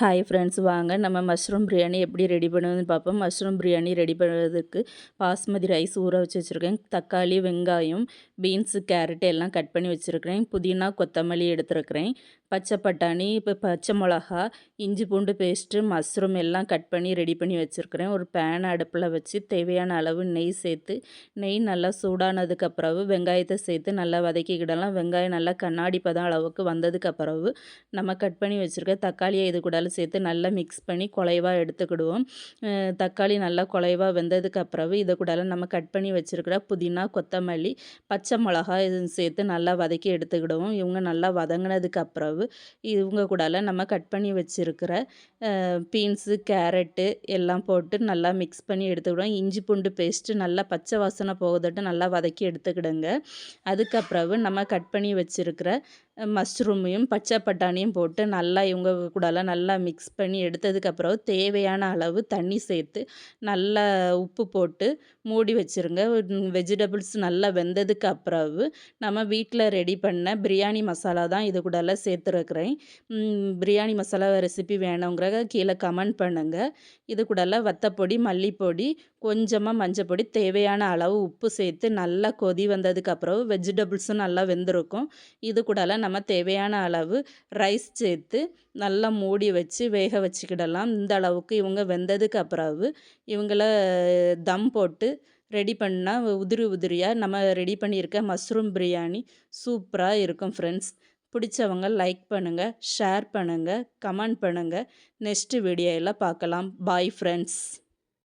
Hi friends வாங்க. நம்ம mushroom biryani எப்படி ரெடி பண்ணுவதுன்னு பார்ப்போம். மஷ்ரூம் பிரியாணி ரெடி பண்ணுறதுக்கு பாஸ்மதி ரைஸ் ஊற வச்சு வச்சுருக்கேன். தக்காளி வெங்காயம் பீன்ஸு கேரட் எல்லாம் கட் பண்ணி வச்சுருக்கிறேன். புதினா கொத்தமல்லி எடுத்துருக்கிறேன். பச்சை பட்டாணி இப்போ பச்சை மிளகா இஞ்சி பூண்டு பேஸ்ட்டு மஷ்ரூம் எல்லாம் கட் பண்ணி ரெடி பண்ணி வச்சுருக்கிறேன். ஒரு பேன் அடுப்பில் வச்சு தேவையான அளவு நெய் சேர்த்து நெய் நல்லா சூடானதுக்கு பிறகு வெங்காயத்தை சேர்த்து நல்லா வதக்கிக்கிடலாம். வெங்காயம் நல்லா கண்ணாடி பதம் அளவுக்கு வந்ததுக்கு பிறகு நம்ம கட் பண்ணி வச்சுருக்க தக்காளியை இது கூட சேர்த்து நல்லா மிக்ஸ் பண்ணி குலைவாக எடுத்துக்கிடுவோம். தக்காளி நல்லா குலைவாக வெந்ததுக்கு அப்புறம் இதை கூட நம்ம கட் பண்ணி வச்சுருக்கிற புதினா கொத்தமல்லி பச்சை மிளகா இது சேர்த்து நல்லா வதக்கி எடுத்துக்கிடுவோம். இவங்க நல்லா வதங்கினதுக்கு அப்புறம் இவங்க கூட நம்ம கட் பண்ணி வச்சுருக்கிற பீன்ஸு கேரட்டு எல்லாம் போட்டு நல்லா மிக்ஸ் பண்ணி எடுத்துக்கிடுவோம். இஞ்சி பூண்டு பேஸ்ட்டு நல்லா பச்சை வாசனை போகுதட்டு நல்லா வதக்கி எடுத்துக்கிடுங்க. அதுக்கப்புறம் நம்ம கட் பண்ணி வச்சுருக்கிற மஷ்ரூமையும் பச்சை பட்டாணியும் போட்டு நல்லா இவங்க கூடலாம் நல்லா நல்லா மிக்ஸ் பண்ணி எடுத்ததுக்கப்புறம் தேவையான அளவு தண்ணி சேர்த்து நல்லா உப்பு போட்டு மூடி வச்சுருங்க. வெஜிடபிள்ஸ் நல்லா வெந்ததுக்கு அப்புறம் நம்ம வீட்டில் ரெடி பண்ண பிரியாணி மசாலா தான் இது கூடலாம் சேர்த்துருக்குறேன். பிரியாணி மசாலா ரெசிபி வேணுங்கிற கீழே கமெண்ட் பண்ணுங்கள் இது கூடலாம் வத்தப்பொடி மல்லிப்பொடி கொஞ்சமாக மஞ்சப்பொடி தேவையான அளவு உப்பு சேர்த்து நல்லா கொதி வந்ததுக்கப்புறம் வெஜிடபிள்ஸும் நல்லா வெந்திருக்கும். இது கூடலாம் நம்ம தேவையான அளவு ரைஸ் சேர்த்து நல்லா மூடி வச்சு வச்சு வேக வச்சுக்கிடலாம். இந்த அளவுக்கு இவங்க வெந்ததுக்கு அப்புறம் இவங்கள தம் போட்டு ரெடி பண்ணால் உதிரி உதிரியாக நம்ம ரெடி பண்ணியிருக்க மஷ்ரூம் பிரியாணி சூப்பராக இருக்கும் ஃப்ரெண்ட்ஸ் பிடிச்சவங்க லைக் பண்ணுங்கள் ஷேர் பண்ணுங்கள் கமெண்ட் பண்ணுங்கள் நெக்ஸ்ட் வீடியோவில் பார்க்கலாம். Bye friends